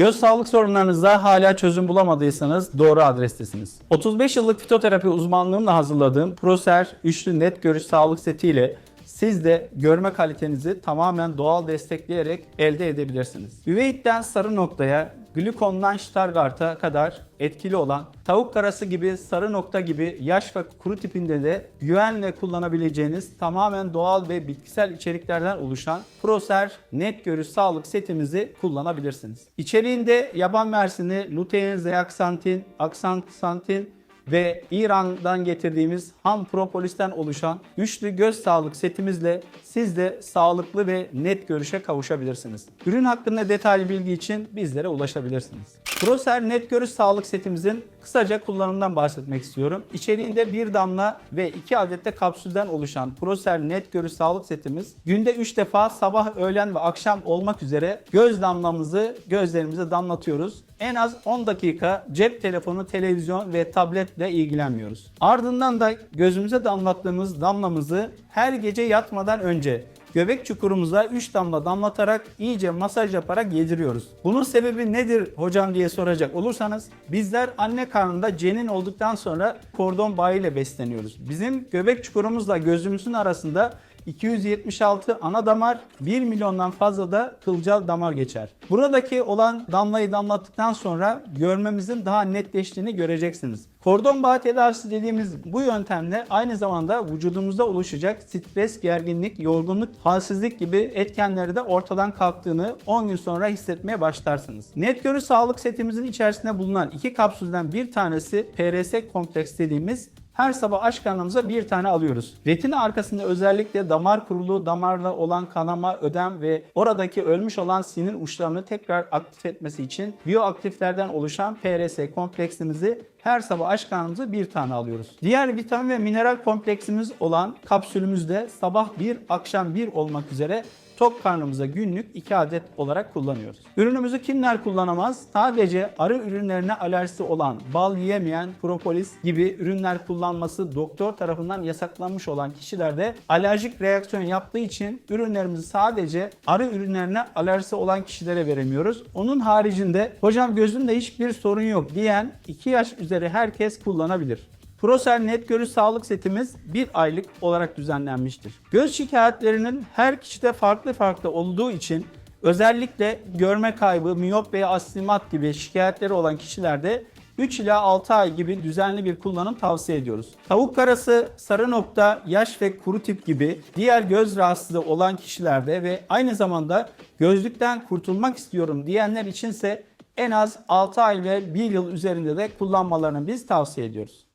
Göz sağlık sorunlarınıza hala çözüm bulamadıysanız doğru adrestesiniz. 35 yıllık fitoterapi uzmanlığımla hazırladığım Proser üçlü net görüş sağlık setiyle siz de görme kalitenizi tamamen doğal destekleyerek elde edebilirsiniz. Üveyitten sarı noktaya, glukondan Stargardt'a kadar etkili olan tavuk karası gibi sarı nokta gibi yaş ve kuru tipinde de güvenle kullanabileceğiniz tamamen doğal ve bitkisel içeriklerden oluşan Proser Net Görüş Sağlık setimizi kullanabilirsiniz. İçeriğinde yaban mersini, lutein, zeaksantin, aksantin ve İran'dan getirdiğimiz ham propolis'ten oluşan üçlü göz sağlık setimizle siz de sağlıklı ve net görüşe kavuşabilirsiniz. Ürün hakkında detaylı bilgi için bizlere ulaşabilirsiniz. Proser Net Görüş Sağlık setimizin kısaca kullanımından bahsetmek istiyorum. İçeriğinde bir damla ve iki adet de kapsülden oluşan Proser Net Görüş Sağlık setimiz günde 3 defa sabah, öğlen ve akşam olmak üzere göz damlamızı gözlerimize damlatıyoruz. En az 10 dakika cep telefonu, televizyon ve tabletle ilgilenmiyoruz. Ardından da gözümüze damlattığımız damlamızı her gece yatmadan önce göbek çukurumuza 3 damla damlatarak iyice masaj yaparak yediriyoruz. Bunun sebebi nedir hocam diye soracak olursanız bizler anne karnında cenin olduktan sonra kordon bağı ile besleniyoruz. Bizim göbek çukurumuzla gözümüzün arasında 276 ana damar, 1 milyondan fazla da kılcal damar geçer. Buradaki olan damlayı damlattıktan sonra görmemizin daha netleştiğini göreceksiniz. Kordon bağı tedavisi dediğimiz bu yöntemle aynı zamanda vücudumuzda oluşacak stres, gerginlik, yorgunluk, halsizlik gibi etkenleri de ortadan kalktığını 10 gün sonra hissetmeye başlarsınız. Net görü sağlık setimizin içerisinde bulunan iki kapsülden bir tanesi PRS kompleks dediğimiz her sabah aç karnımıza bir tane alıyoruz. Retina arkasında özellikle damar kuruluğu, damarla olan kanama, ödem ve oradaki ölmüş olan sinir uçlarını tekrar aktif etmesi için bioaktiflerden oluşan PRS kompleksimizi her sabah aç karnımıza bir tane alıyoruz. Diğer vitamin ve mineral kompleksimiz olan kapsülümüzde sabah bir, akşam bir olmak üzere tok karnımıza günlük 2 adet olarak kullanıyoruz. Ürünümüzü kimler kullanamaz? Sadece arı ürünlerine alerjisi olan, bal yiyemeyen, propolis gibi ürünler kullanması doktor tarafından yasaklanmış olan kişilerde alerjik reaksiyon yaptığı için ürünlerimizi sadece arı ürünlerine alerjisi olan kişilere veremiyoruz. Onun haricinde hocam gözümde hiçbir sorun yok diyen 2 yaş üzeri herkes kullanabilir. Prosel Net Görüş Sağlık Setimiz bir aylık olarak düzenlenmiştir. Göz şikayetlerinin her kişide farklı farklı olduğu için özellikle görme kaybı, miyop veya astigmat gibi şikayetleri olan kişilerde 3 ila 6 ay gibi düzenli bir kullanım tavsiye ediyoruz. Tavuk karası, sarı nokta, yaş ve kuru tip gibi diğer göz rahatsızlığı olan kişilerde ve aynı zamanda gözlükten kurtulmak istiyorum diyenler içinse en az 6 ay ve 1 yıl üzerinde de kullanmalarını biz tavsiye ediyoruz.